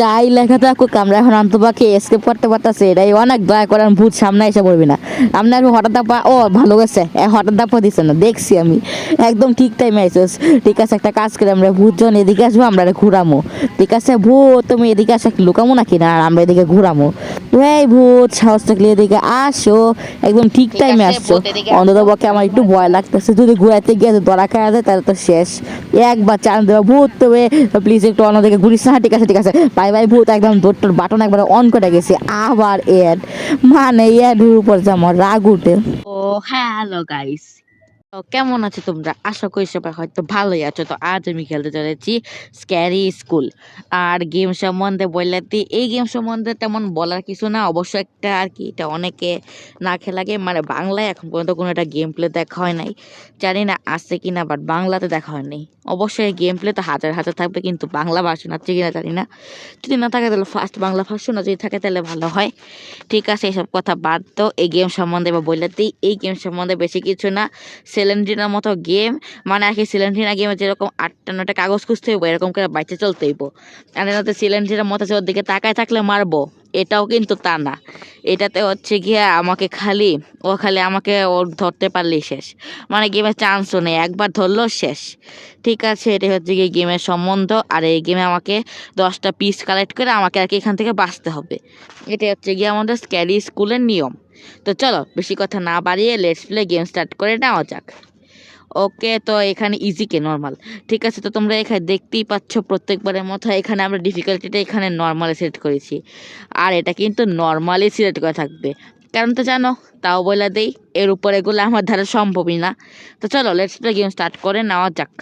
চাই লেখা থাকুক আমরা এখন অন্তপাকে এসকেপ করতে পারতেছি। এটাই অনেক দয়া করে আমি ভূত সামনে এসে পড়বি না। আপনার হঠাৎ দাপা ও ভালো গেছে। হঠাৎ দাপা দিচ্ছে না দেখছি আমি। একদম ঠিক টাইমে আইসোস ঠিক আছে একটা কাজ করে আমরা ভূত যখন এদিকে আসব আমরা ঘুরামো। ঠিক আছে ভূত তুমি এদিকে আসে লুকামো নাকি? না আর আমরা এদিকে ঘুরামো। এই ভূত সাহস থাকলে এদিকে আসো। একদম ঠিক টাইমে আসছো। অন্তত পক্ষে আমার একটু ভয় লাগতেছে। যদি ঘুরাইতে গিয়ে ধরা খাওয়া যায় তাহলে তো শেষ। একবার চান দেওয়া ভূত তবে প্লিজ একটু অন্যদিকে ঘুরিস না। ঠিক আছে ঠিক আছে। বাই বাই ভূত একদম দোরটোর বাটন একবার অন করে গেছে। আবার এড মানে এডের উপর যেমন রাগ উঠে। ও, হ্যালো গাইস তো কেমন আছো তোমরা? আশা করি সবাই হয়তো ভালোই আছো। তো আজ আমি খেলতে চলেছি স্ক্যারি স্কুল আর গেম সম্বন্ধে বললে দি- এই গেম সম্বন্ধে তেমন বলার কিছু না। অবশ্য একটা আর কি, এটা অনেকে না খেলা গেম মানে বাংলায় এখন পর্যন্ত কোনো একটা গেম প্লে দেখা হয় নাই। জানি না আছে কি না বাট বাংলাতে দেখা হয়নি অবশ্যই গেম প্লে তো হাজার হাজার থাকবে, কিন্তু বাংলা ভার্সন আছে কিনা জানি না। যদি না থাকে তাহলে ফার্স্ট বাংলা ভার্সন যদি থাকে তাহলে ভালো হয়। ঠিক আছে, এসব কথা বাদ তো এই গেম সম্বন্ধে বা বলে দিই এই গেম সম্বন্ধে বেশি কিছু না। সিলিন্ড্রিনার মতো গেম মানে আর কি সিলিন্ড্রিনা গেমে যেরকম আটটা নটা কাগজ খুঁজতে হইব, এরকম করে বাইচে চলতে হইব। আর এটাতে সিলিন্ড্রিনার মতো যে ওর দিকে তাকায় থাকলে মারবো, এটাও কিন্তু তা না। এটাতে হচ্ছে গিয়ে আমাকে খালি, ও খালি আমাকে ওর ধরতে পারলেই শেষ। মানে গেমের চান্সও নেই, একবার ধরলেও শেষ। ঠিক আছে এটা হচ্ছে গিয়ে গেমের সম্বন্ধ, আর এই গেমে আমাকে দশটা পিস কালেক্ট করে আমাকে আর কি এখান থেকে বাঁচতে হবে। এটা হচ্ছে গিয়ে আমাদের স্ক্যারি স্কুলের নিয়ম। তো চলো, বেশি কথা না বাড়িয়ে লেটস প্লে গেম স্টার্ট করে নেওয়া যাক। ওকে, তো এখানে ইজি কে নর্মাল ঠিক আছে, তো তোমরা এখানে দেখতেই পাচ্ছ প্রত্যেকবারের মতো এখানে আমরা ডিফিকাল্টিটা এখানে নর্মালে সিলেক্ট করেছি। আর এটা কিন্তু নর্মালি সিলেক্ট করা থাকবে। কারণ তো জানো, তাও বলে দেই, এর উপরে এগুলো আমার দ্বারা সম্ভবই না। তো চলো লেটস প্লে গেম স্টার্ট করে নেওয়া যাক।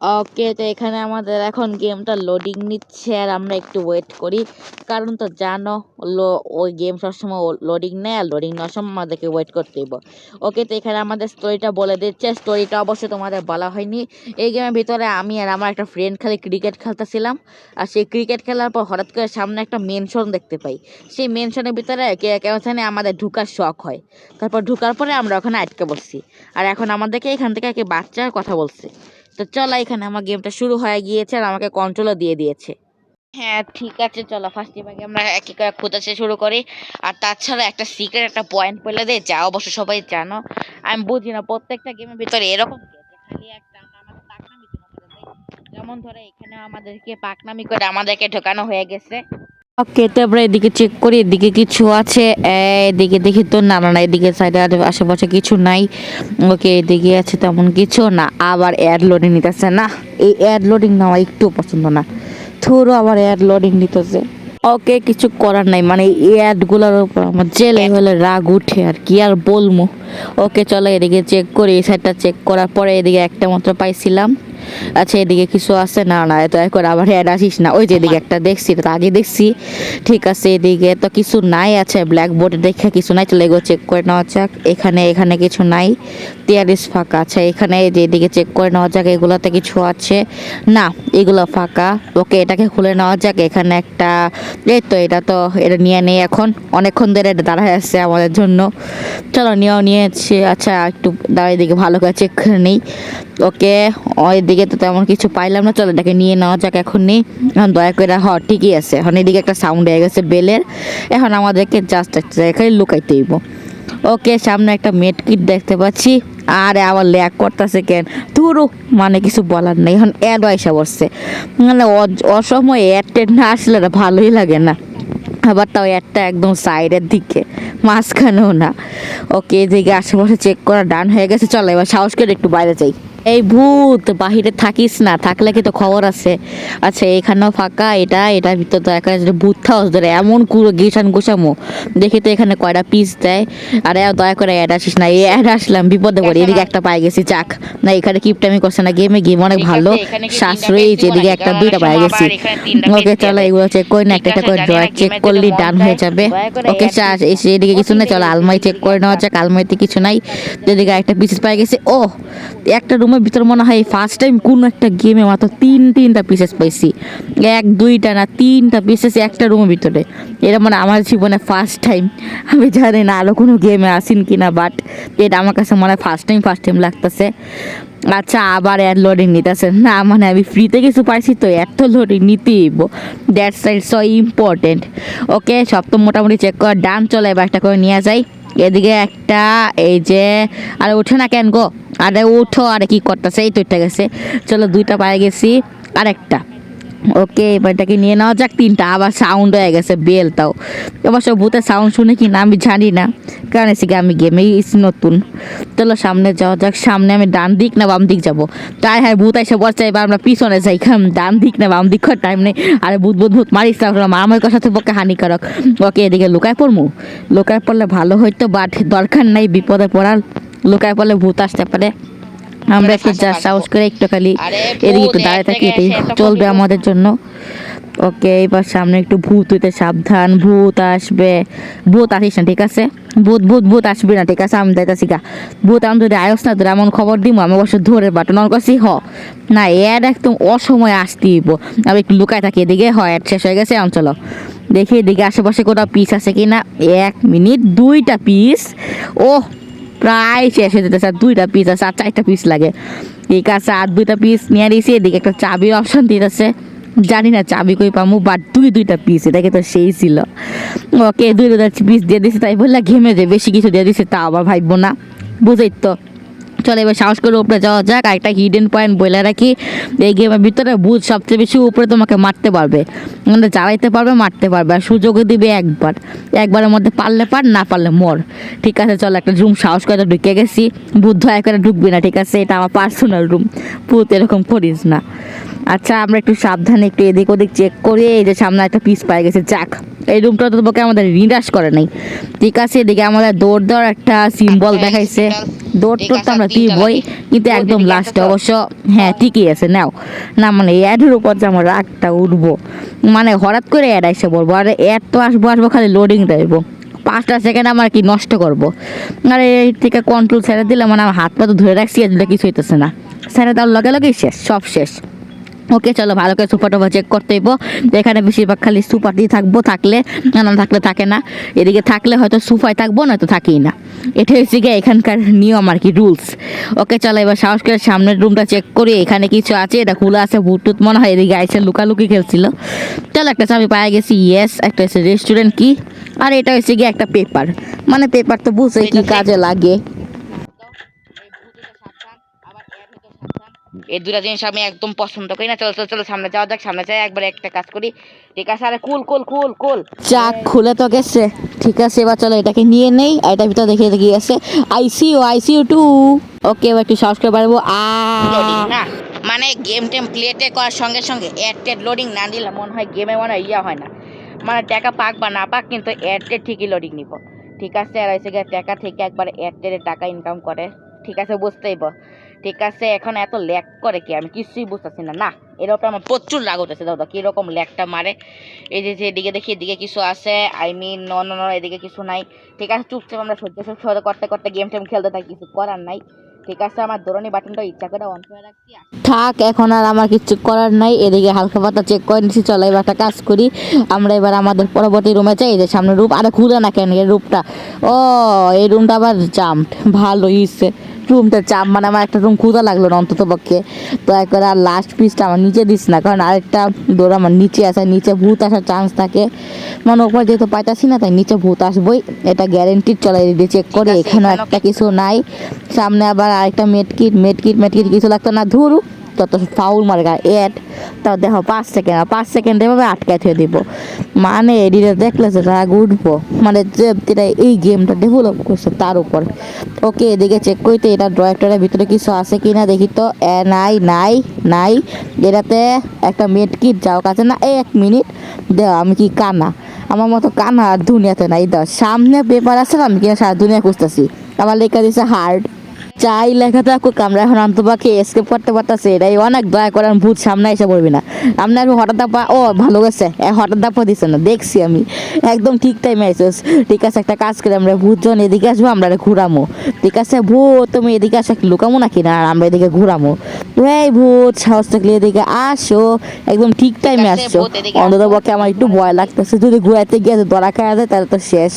ওকে, তো এখানে আমাদের এখন গেমটা লোডিং নিচ্ছে আর আমরা একটু ওয়েট করি। কারণ তো জানো ওই গেম সবসময় লোডিং নেয় আর লোডিং নেওয়ার সময় আমাদেরকে ওয়েট করতে হইব ওকে, তো এখানে আমাদের স্টোরিটা বলে দিচ্ছে। স্টোরিটা অবশ্যই তোমাদের বলা হয়নি। এই গেমের ভিতরে আমি আর আমার একটা ফ্রেন্ড খালি ক্রিকেট খেলতেছিলাম। আর সেই ক্রিকেট খেলার পর হঠাৎ করে সামনে একটা মেনশন দেখতে পাই। সেই মেনশনের ভিতরে কে কেমন জানি আমাদের ঢুকার শখ হয়। তারপর ঢুকার পরে আমরা ওখানে আটকে বসছি। আর এখন আমাদেরকে এখান থেকে একে বাচ্চার কথা বলছে। তো চলো এখানে, আমার গেমটা শুরু হয়ে গিয়েছে আর আমাকে কন্ট্রোলও দিয়ে দিয়েছে। হ্যাঁ ঠিক আছে, চলো ফার্স্ট ভাগে আমরা একই করে খোঁজাতে শুরু করি। আর তাছাড়া একটা সিক্রেট একটা পয়েন্ট বলে দেয় যা অবশ্য সবাই জানো। আমি বুঝি না, প্রত্যেকটা গেমের ভিতরে এরকম খালি একটা যেমন ধরে এখানে আমাদেরকে পাকনামি করে আমাদেরকে ঢোকানো হয়ে গেছে। ওকে তারপরে এদিকে চেক করি, এদিকে কিছু আছে। এদিকে দেখি তো, না না এদিকে সাইডে আশেপাশে কিছু নাই। ওকে, এদিকে আছে তেমন কিছু না। আবার অ্যাড লোডিং নিতেছে না। এই অ্যাড লোডিং না আমার একটু পছন্দ না। থুরো আবার অ্যাড লোডিং নিতেছে। ওকে, কিছু করার নাই। মানে এই অ্যাডগুলোর উপর আমার জেলে হলে রাগ উঠে আর কি, আর বলব। ওকে, চলো এদিকে চেক করি, এই সাইডটা চেক করার পরে এদিকে একটা মাত্র পাইছিলাম। আচ্ছা এদিকে কিছু আছে? না না এত করে আবার অ্যাড আসিস না। ওই যে এদিকে একটা দেখছি তো আগে দেখছি। ঠিক আছে, এদিকে তো কিছু নাই আছে ব্ল্যাক বোর্ডে দেখে কিছু নাই, চলে এগুলো চেক করে নেওয়া যাক। এখানে এখানে কিছু নাই তিয়ারিস ফাঁকা। আছে এখানে এই যে এদিকে চেক করে নেওয়া যাক, এগুলোতে কিছু আছে? না, এগুলো ফাঁকা। ওকে, এটাকে খুলে নেওয়া যাক। এখানে একটা, এই তো এটা তো, এটা নিয়ে নেই এখন। অনেকক্ষণ ধরে এটা দাঁড়ায় আছে আমাদের জন্য। চলো নিয়েও নিয়েছি। আচ্ছা একটু দাঁড়িয়ে দিকে ভালো করে চেক করে নেই। ওকে ওই দিকে তো তেমন কিছু পাইলাম না। চলো এটাকে নিয়ে নেওয়া যাক এখন নেই এখন দয়া করে, হ, ঠিকই আছে। এখন এদিকে একটা সাউন্ড হয়ে গেছে বেলের। এখন আমাদেরকে জাস্ট একটা জায়গায় লুকাইতে হইব। ওকে, সামনে একটা মেড কিট দেখতে পাচ্ছি। আরে, আবার ল্যাক করতেছে কেন? তুরু মানে কিছু বলার নেই। এখন অ্যাড আইসা বসছে মানে অসময়ে অ্যাড টেড না আসলে ভালোই লাগে না। আবার তাও একটা একদম সাইডের দিকে, মাঝখানেও না। ওকে, এদিকে আশেপাশে চেক করা ডান হয়ে গেছে। চলো, এবার সাহস করে একটু বাইরে যাই। এই ভূত বাহিরে থাকিস না থাকলে কি তো খবর আছে। আচ্ছা এখানেও ফাঁকা এটা এটা ভিতর তো একা ভূত হাউস ধরে এমন কুড়ো গিসান গোসামো। দেখি তো এখানে কয়টা পিস দেয়। আরে দয়া করে অ্যাড আসিস না এই অ্যাড আসলাম বিপদে পড়ি এদিকে একটা পাই গেছি চাক না এখানে কিপটামি করছে না গেমে গেম অনেক ভালো। সাশ্রয়ী এদিকে একটা দুইটা পাই গেছি। ওকে চলো এগুলো চেক করি না একটা একটা করে না চেক করলি ডান হয়ে যাবে। ওকে চাষ এসে এদিকে কিছু নেই চলো আলমারি চেক করে নেওয়া যাক আলমারিতে কিছু নাই। এদিকে একটা পিস পাই গেছে ও একটা রুম রুমের ভিতরে মনে হয় ফার্স্ট টাইম কোনো একটা গেমে মাত্র তিন, তিনটা পিসেস পাইছি। এক, দুইটা না তিনটা পিসেস একটা রুমের ভিতরে। এটা মানে আমার জীবনে ফার্স্ট টাইম আমি জানি না আরও কোনো গেমে আসিন কি না বাট এটা আমার কাছে মনে হয় ফার্স্ট টাইম ফার্স্ট টাইম লাগতেছে। আচ্ছা আবার অ্যাড লোডিং নিতেছে না মানে আমি ফ্রিতে কিছু পাইছি তো এত লোডিং নিতেই that's side so important okay সব তো মোটামুটি চেক কর ডান চলে এবার একটা করে নিয়ে যাই। এদিকে একটা, এই যে, আরে ওঠে না কেন গো? আরে উঠো, আরে কি করতেছে? এই তো গেছে। চলো দুইটা পায়ে গেছি, আরেকটা। ওকে, এবার এটাকে নিয়ে নেওয়া যাক। তিনটা, আবার সাউন্ড হয়ে গেছে, বেল তাও। অবশ্য ভূতের সাউন্ড শুনে কি না, আমি জানি না। কারণ এসে আমি গেমেই নতুন। চলো সামনে যাওয়া যাক। সামনে আমি ডান দিক না বাম দিক যাব? তাই হ্যাঁ ভূত এসে বসছে, এবার আমরা পিছনে যাই। খাম ডান দিক না বাম দিক টাইম নেই। আরে ভূত ভূত ভূত, মারিস না আমার সাথে পক্ষে হানিকারক। ওকে এদিকে লুকায় পড়মু? লুকায় পড়লে ভালো হয়তো বাট দরকার নাই বিপদে পড়ার। লুকায় পড়লে ভূত আসতে পারে। আমরা একটু যা সাহস করে একটু খালি এদিকে একটু দাঁড়িয়ে থাকি এটাই চলবে আমাদের জন্য। ওকে এবার সামনে একটু ভূত হইতে সাবধান ভূত আসবে। ভূত আসিস না ঠিক আছে? ভূত ভূত ভূত আসবে না ঠিক আছে? আমি যাইতাছি গা। ভূত আমি যদি আয়স না তোর এমন খবর দিব আমি অবশ্য ধরে বাটন অন করছি হ। না এর একদম অসময়ে আসতেইব আমি একটু লুকায় থাকি এদিকে হয় অ্যাড শেষ হয়ে গেছে এখন চলো। দেখি এদিকে আশেপাশে কোথাও পিস আছে কি না এক মিনিট দুইটা পিস ও প্রায় শেষ হয়ে যেতেছে। আর দুইটা পিস আছে, আর চারটা পিস লাগে। ঠিক আছে আর দুইটা পিস নিয়ে দিয়েছি এদিকে একটা চাবির অপশন দিতেছে। জানি না চাবি কই পামু বাট দুই দুইটা পিস এটাকে তো সেই ছিল। ওকে, দুই দুইটা পিস দিয়ে দিছে, তাই বললে ঘেমে যে বেশি কিছু দিয়ে দিয়েছে তা আবার ভাববো না। বুঝেই তো। চলো, এবার সাহস করে উপরে যাওয়া যাক একটা হিডেন পয়েন্ট বলে রাখি। এই গেমের ভিতরে বুঝ সবচেয়ে বেশি উপরে তোমাকে মারতে পারবে। মানে জ্বালাইতে পারবে, মারতে পারবে, আর সুযোগও দিবে একবার। একবারের মধ্যে পারলে পার, না পারলে মর। ঠিক আছে, চলো, একটা রুম সাহস করে ঢুকে গেছি। বুদ্ধ একবারে ঢুকবি না, ঠিক আছে? এটা আমার পার্সোনাল রুম পুত এরকম করিস না। আচ্ছা আমরা একটু সাবধানে একটু এদিক ওদিক চেক করে এই যে সামনে একটা পিস পাই গেছে যাক। এই রুমটা তো তোমাকে আমাদের নিরাশ করে নাই। ঠিক আছে এদিকে আমাদের দৌড় দেওয়ার একটা সিম্বল দেখাইছে। দৌড় টোড় তো আমরা দিবই। কিন্তু একদম লাস্টে অবশ্য হ্যাঁ ঠিকই আছে নাও। না মানে অ্যাডের উপর যে আমার রাগটা উঠবো। মানে হঠাৎ করে অ্যাড এসে বলব আর অ্যাড তো আসব আসব খালি লোডিং দেবো পাঁচটা সেকেন্ড আমার কি নষ্ট করব? আর এই থেকে কন্ট্রোল ছেড়ে দিলে মানে আমার হাত পা তো ধরে রাখছি এগুলো কিছু হইতেছে না। ছেড়ে দেওয়ার লগে লগেই শেষ সব শেষ। ওকে চলো ভালো করে সুপার টুপার চেক করতে হইব। এখানে বেশিরভাগ খালি সুপার দিয়ে থাকব থাকলে না থাকলে থাকে না। এদিকে থাকলে হয়তো সুফায় থাকব নয়তো থাকেই না। এটা হচ্ছে গিয়ে এখানকার নিয়ম আর কি রুলস ওকে চলো এবার সাহস করে সামনের রুমটা চেক করি এখানে কিছু আছে? এটা খোলা আছে বুটুত মনে হয় এদিকে আইসে লুকালুকি খেলছিল। চলো একটা চাবি পায়ে গেছি ইয়েস একটা হচ্ছে রেস্টুরেন্ট কি? আর এটা হচ্ছে গিয়ে একটা পেপার মানে পেপার তো বুঝে কি কাজে লাগে। এই দুটা জিনিস আমি একদম পছন্দ করি না। চলো চলো চলো সামনে যাওয়া যাক সামনে যাই একবার একটা কাজ করি। ঠিক আছে আরে কুল কুল কুল কুল। চাক খুলে তো গেছে। ঠিক আছে এবার চলো এটাকে নিয়ে নেই আর এটার ভিতরে দেখে দেখে গেছে আইসিইউ আইসিইউ টু ওকে এবার একটু সাহস করে পারব না। মানে গেম টেম প্লেটে করার সঙ্গে সঙ্গে অ্যাড টেড লোডিং না দিলে মনে হয় গেমে মনে হয় ইয়া হয় না। মানে টাকা পাক বা না পাক কিন্তু অ্যাড টেড ঠিকই লোডিং নিব। ঠিক আছে আর গিয়ে টাকা থেকে একবার অ্যাড টেডে টাকা ইনকাম করে। ঠিক আছে বুঝতেই পার। ঠিক আছে, এখন এত ল্যাক করে কি? আমি কিছুই বুঝতেছি না। না, এর উপরে আমার প্রচুর রাগ উঠেছে দাদা কীরকম ল্যাকটা মারে? এই যে এদিকে দেখি, এদিকে কিছু আছে। আই মিন ন ন এদিকে কিছু নাই। ঠিক আছে, চুপচাপ আমরা সহ্য সহ্য করতে করতে গেম টেম খেলতে থাকি, কিছু করার নাই। ঠিক আছে, আমার দৌড়ানি বাটনটা ইচ্ছা করে অন করে রাখছি থাক, এখন আর আমার কিছু করার নাই। এদিকে হালকা পাতা চেক করে নিচ্ছি চলো এবার একটা কাজ করি। আমরা এবার আমাদের পরবর্তী রুমে এই যে সামনে রূপ, আরে খুলে না কেন এই রুমটা ও, এই রুমটা আবার জাম্প ভালো হইছে। রুমটা চাপ মানে আমার একটা রুম ক্ষুদা লাগল না অন্তত পক্ষে। তো একবার আর লাস্ট পিসটা আমার নিচে দিস না কারণ আরেকটা ডোর আমার নিচে আসে নিচে ভূত আসার চান্স থাকে। মানে ওপর যেহেতু পাইতাছি না তাই নিচে ভূত আসবই। এটা গ্যারেন্টি চলে এদিকে চেক করে এখানে এখানেও একটা কিছু নাই। সামনে আবার আরেকটা মেটকিট মেটকিট মেটকিট কিছু লাগতো না ধরু। তত ফাউল মারে গা এড। তাও দেখো পাঁচ সেকেন্ড পাঁচ সেকেন্ড এভাবে আটকায় থুয়ে দিব। মানে এডিটে দেখলে যে রাগ উঠবো। মানে যে যেটা এই গেমটা ডেভেলপ করছে তার উপর। ওকে এদিকে চেক করতে এটা ড্রয়ারটার ভিতরে কিছু আছে কি না দেখি তো। এ, নাই নাই নাই। এটাতে একটা মেট কিট যাও কাছে না এই এক মিনিট। দেও আমি কি কানা? আমার মতো কানা আর দুনিয়াতে নাই। দাও সামনে পেপার আছে না আমি কিনা সারা দুনিয়া খুঁজতেছি। আমার লেখা দিছে হার্ড চাই লেখা থাকুক আমরা এখন অন্তপাকে এসকেপ করতে পারতেছি। এটাই অনেক দয়া করেন ভূত সামনে এসে পড়বি না। আপনার হঠাৎ দাপা ও ভালো গেছে। হঠাৎ দাপা দিছে না দেখছি আমি। একদম ঠিক টাইমে আইসোস ঠিক আছে একটা কাজ করে আমরা ভূত জন এদিকে আসব আমরা ঘুরামো। ঠিক আছে ভূত তুমি এদিকে আসো একটু লুকামো নাকি? না আর আমরা এদিকে ঘুরামো। এই ভূত সাহস থাকলে এদিকে আসো। একদম ঠিক টাইমে আসছো। অন্তত। পক্ষে আমার একটু ভয় লাগতেছে। যদি ঘুরাইতে গিয়ে ধরা খাওয়া যায় তাহলে তো শেষ।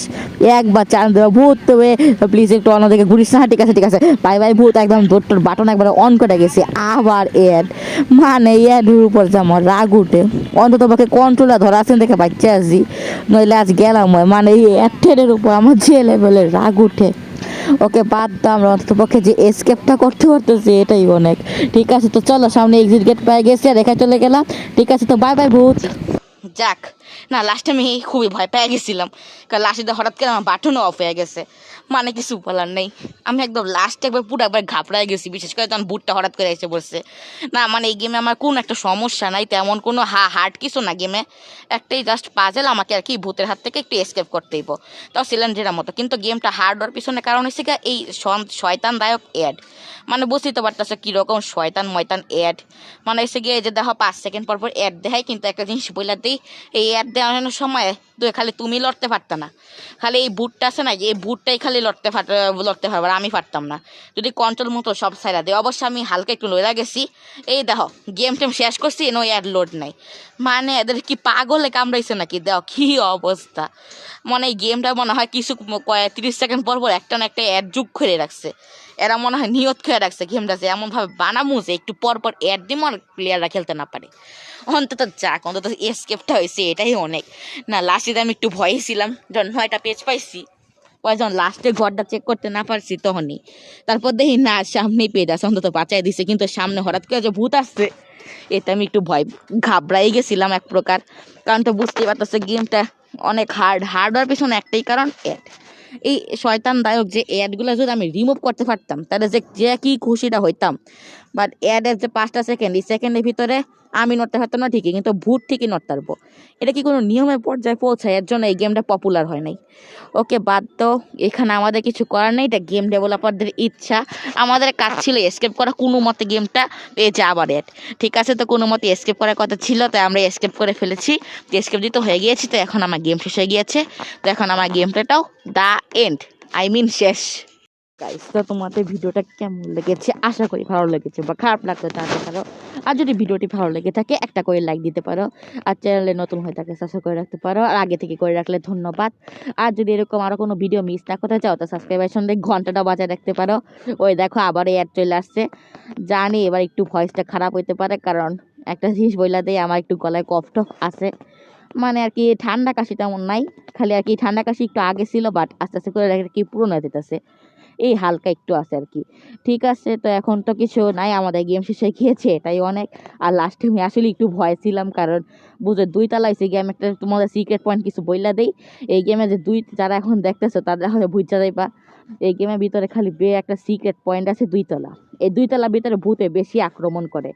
একবার চান দেওয়া ভূত তবে প্লিজ একটু অন্যদিকে ঘুরিস। না ঠিক আছে ঠিক আছে। বাই বাই ভূত একদম দোরটোর বাটন একবার অন করে গেছে। আবার এড মানে এডের উপর যে আমার রাগ উঠে। অন্তত পক্ষে কন্ট্রোলার ধরা আছেন দেখে বাচ্চা আছি। নইলে আজ গেলাম মানে এই এডের উপর আমার যে লেভেলের রাগ উঠে। ওকে বাদ দাম অন্তত পক্ষে যে এসকেপটা করতে পারতেছি, এটাই অনেক। ঠিক আছে, তো চলো সামনে এক্সিট গেট পেয়ে গেছি, আর এখানে চলে গেলাম। ঠিক আছে, তো বাই বাই ভূত। যাক, না লাস্টে আমি খুবই ভয় পেয়ে গেছিলাম। কারণ লাস্টে হঠাৎ করে আমার বাটনও অফ হয়ে গেছে। মানে কিছু বলার নেই। আমি একদম লাস্টে একবার পুরো একবার ঘাবড়ায় গেছি, বিশেষ করে তখন বুটটা হঠাৎ করে এসে বসছে না মানে এই গেমে আমার কোনো একটা সমস্যা নাই, তেমন কোনো হা হার্ড কিছু না গেমে একটাই জাস্ট পাজেল আমাকে আর কি ভূতের হাত থেকে একটু এসকেপ করতে হইব। তাও সিলিন্ডারের মতো। কিন্তু গেমটা হার্ড হওয়ার পিছনে কারণ হচ্ছে এই শয়তানদায়ক অ্যাড মানে বুঝতেই তো পারতেছো কীরকম শয়তান ময়তান অ্যাড মানে এসে গিয়ে যে দেখো, পাঁচ সেকেন্ড পর পর অ্যাড দেখায়, কিন্তু একটা জিনিস বইলা দিই এই অ্যাড দেওয়ানোর সময় তুই খালি তুমি লড়তে পারত না। খালি এই বুটটা আছে না, এই বুটটাই খালি লড়তে পার, লড়তে পারবে আমি পারতাম না। যদি কন্ট্রোল মতো সব সাইডা দেয়, অবশ্য আমি হালকা একটু লড়া গেছি। এই দেখো গেম টেম শেষ করছি নো অ্যাড লোড নাই। মানে এদের কি পাগলে কামড়াইছে নাকি? দেখো কি অবস্থা। মানে এই গেমটা মনে হয় কিছু কয়েক তিরিশ সেকেন্ড পর পর একটা না একটা অ্যাড যুগ করে রাখছে। এরা মনে হয় নিয়ত খেয়ে রাখছে গেমটা যে এমনভাবে বানামু যে একটু পর পর অ্যাড দিমো আর প্লেয়াররা খেলতে না পারে। অন্তত যাক, অন্তত এসকেপটা হয়েছে, এটাই অনেক। না লাস্টে আমি একটু ভয়ে ছিলাম, যখন নয়টা পেজ পাইছি ওই যখন লাস্টে ঘরটা চেক করতে না পারছি তখনই। তারপর দেখি, না, সামনেই পেজ আছে, অন্তত বাঁচাই দিছে, কিন্তু সামনে হঠাৎ করে যে ভূত আসছে এতে আমি একটু ভয়, ঘাবড়াই গেছিলাম এক প্রকার। কারণ তো বুঝতেই পারতেছে, গেমটা অনেক হার্ড হার্ড হওয়ার পিছনে একটাই কারণ অ্যাড এই শয়তান দায়ক যে অ্যাডগুলো যদি আমি রিমুভ করতে পারতাম, তাহলে যে যে কি খুশিটা হইতাম। বাট অ্যাডের যে পাঁচটা সেকেন্ড এই সেকেন্ডের ভিতরে আমি নড়তে পারতাম না ঠিকই, কিন্তু ভূত ঠিকই নড়তে পারব। এটা কি কোনো নিয়মের পর্যায়ে পৌঁছায়? এর জন্য এই গেমটা পপুলার হয় নাই। ওকে, বাদ তো এখানে আমাদের কিছু করার নেই। এটা গেম ডেভেলপারদের ইচ্ছা। আমাদের কাজ ছিল এসকেপ করা। কোনো মতে গেমটা যা আবার এড ঠিক আছে তো, কোনো মতে এসকেপ করার কথা ছিল তাই আমরা এসকেপ করে ফেলেছি। তো এসকেপ দিতে হয়ে গিয়েছি, তো এখন আমার গেম শেষ হয়ে গিয়েছে। তো এখন আমার গেম প্লেটাও দ্য এন্ড আই মিন শেষ। গাইস তো তোমাদের ভিডিওটা কেমন লেগেছে? আশা করি ভালো লেগেছে বা খারাপ লাগলে জানতে পারো। আর যদি ভিডিওটি ভালো লেগে থাকে, একটা করে লাইক দিতে পারো। আর চ্যানেলে নতুন হয়ে থাকে সাবস্ক্রাইব করে রাখতে পারো। আর আগে থেকে করে রাখলে ধন্যবাদ। আর যদি এরকম আরও কোনো ভিডিও মিস না করতে চাও, তো সাবস্ক্রাইবের সঙ্গে ঘন্টাটা বাজায় রাখতে পারো। ওই দেখো, আবার অ্যাড চলে আসছে। জানি এবার একটু ভয়েসটা খারাপ হইতে পারে, কারণ একটা জিনিস বইলা দিয়ে আমার একটু গলায় কফ টফ আছে। মানে আর কি, ঠান্ডা কাশি তেমন নাই। খালি আর কি, ঠান্ডা কাশি একটু আগে ছিল বাট আস্তে আস্তে করে কি হয়ে যেতেছে। এই হালকা একটু আছে আর কি। ঠিক আছে, তো এখন তো কিছু নাই, আমাদের গেম শেষে গিয়েছে, এটাই অনেক। আর লাস্টে আমি আসলে একটু ভয় ছিলাম, কারণ বুঝে দুই তালা হয়েছে গেম একটা তোমাদের সিক্রেট পয়েন্ট কিছু বইলা দেই। এই গেমে যে দুই, যারা এখন দেখতেছো, তাদের হয়তো বুঝতে যাইবা, এই গেমের ভিতরে খালি বে একটা সিক্রেট পয়েন্ট আছে দুই তলা। এই দুই তলার ভিতরে ভূতে বেশি আক্রমণ করে।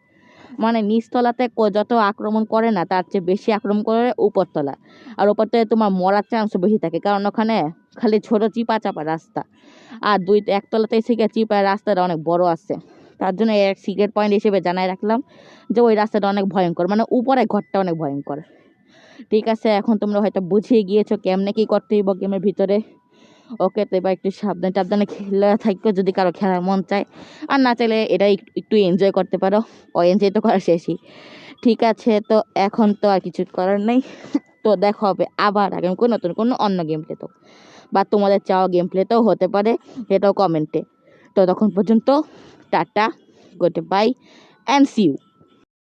মানে নিচতলাতে যত আক্রমণ করে না, তার চেয়ে বেশি আক্রমণ করে উপরতলা। আর উপরতলায় তোমার মরার চান্স বেশি থাকে, কারণ ওখানে খালি ছোট চিপা চাপা রাস্তা। আর দুই, একতলাতে থেকে চিপা রাস্তাটা অনেক বড় আছে। তার জন্য এক সিক্রেট পয়েন্ট হিসেবে জানাই রাখলাম যে ওই রাস্তাটা অনেক ভয়ঙ্কর মানে উপরে ঘরটা অনেক ভয়ঙ্কর। ঠিক আছে, এখন তোমরা হয়তো বুঝিয়ে গিয়েছো কেমনে কি করতে হইব গেমের ভিতরে। ওকে তো এবার একটু সাবধানে টাবধানে খেলা থাকবে যদি কারও খেলার মন চায়। আর না চাইলে এটা একটু এনজয় করতে পারো। ও এনজয় তো করা শেষই। ঠিক আছে, তো এখন তো আর কিছু করার নেই। তো দেখা হবে আবার আগামী কোনো নতুন কোনো অন্য গেম প্লে তো বা তোমাদের চাওয়া গেম প্লেতেও হতে পারে সেটাও কমেন্টে তো তখন পর্যন্ত tata good bye and see you